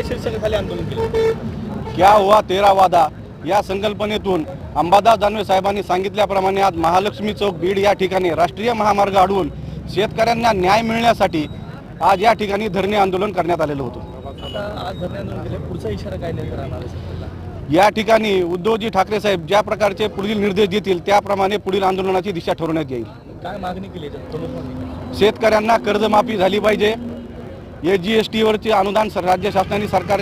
काय शीर्षकाखाली आंदोलन केलं? क्या हुआ तेरा वादा? या संकल्पनेतून अंबादास दानवे साहेबांनी सांगितल्याप्रमाणे आज महालक्ष्मी चौक बीड या ठिकाणी राष्ट्रीय महामार्ग अडवून शेतकऱ्यांना न्याय मिळण्यासाठी आज या ठिकाणी धरणे आंदोलन करण्यात आलेलं होतं. पुढचा इशारा काय? या ठिकाणी उद्धवजी ठाकरे साहेब ज्या प्रकारचे पुढील निर्देश देतील त्याप्रमाणे पुढील आंदोलनाची दिशा ठरवण्यात येईल. काय मागणी केली? शेतकऱ्यांना कर्जमाफी झाली पाहिजे. ए जी एस टीवरचे अनुदान सर- राज्य शासनाने सरकार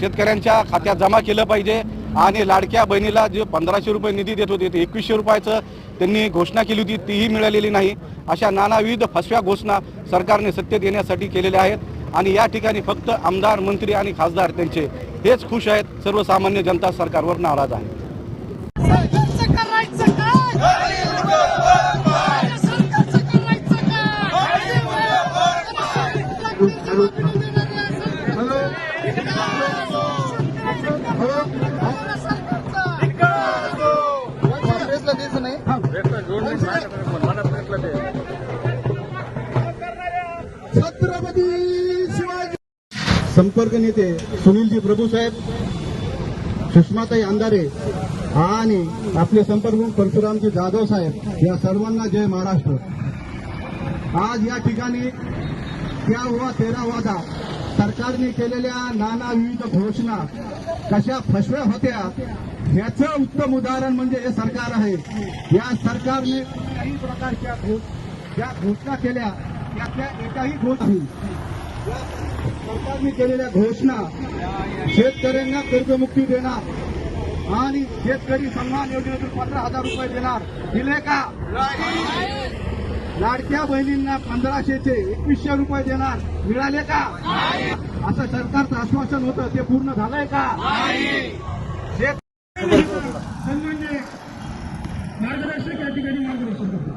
शेतकऱ्यांच्या खात्यात जमा केलं पाहिजे. आणि लाडक्या बहिणीला जे पंधराशे रुपये निधी देत होते ते एकवीसशे रुपयाचं त्यांनी घोषणा केली होती तीही मिळालेली नाही. अशा नानाविध फसव्या घोषणा सरकारने सत्तेत येण्यासाठी केलेल्या आहेत. आणि या ठिकाणी फक्त आमदार मंत्री आणि खासदार त्यांचे हेच खुश आहेत. सर्वसामान्य जनता सरकारवर नाराज आहे. छत्रपती शिवाजी संपर्क नेते सुनीलजी प्रभू साहेब सुषमाताई अंधारे आणि आपले संपर्क परशुरामजी जाधव साहेब या सर्वांना जय महाराष्ट्र. आज या ठिकाणी त्या हुआ तेरा वादा सरकारने केलेल्या नाना विविध घोषणा कशा फसव्या होत्या याचं उत्तम उदाहरण म्हणजे हे सरकार आहे. या सरकारने काही प्रकारच्या ज्या घोषणा केल्या त्यातल्या एकाही घोषणा सरकारने केलेल्या घोषणा शेतकऱ्यांना कर्जमुक्ती देणार आणि शेतकरी सन्मान योजनेतून पंधरा हजार रुपये देणार. दिले का? लाडक्या बहिणींना पंधराशेचे एकवीसशे रुपये देणार. मिळाले का? असं सरकारचं आश्वासन होतं ते पूर्ण झालंय का? शेत- मार्गदर्शक या ठिकाणी मार्गदर्शन करतो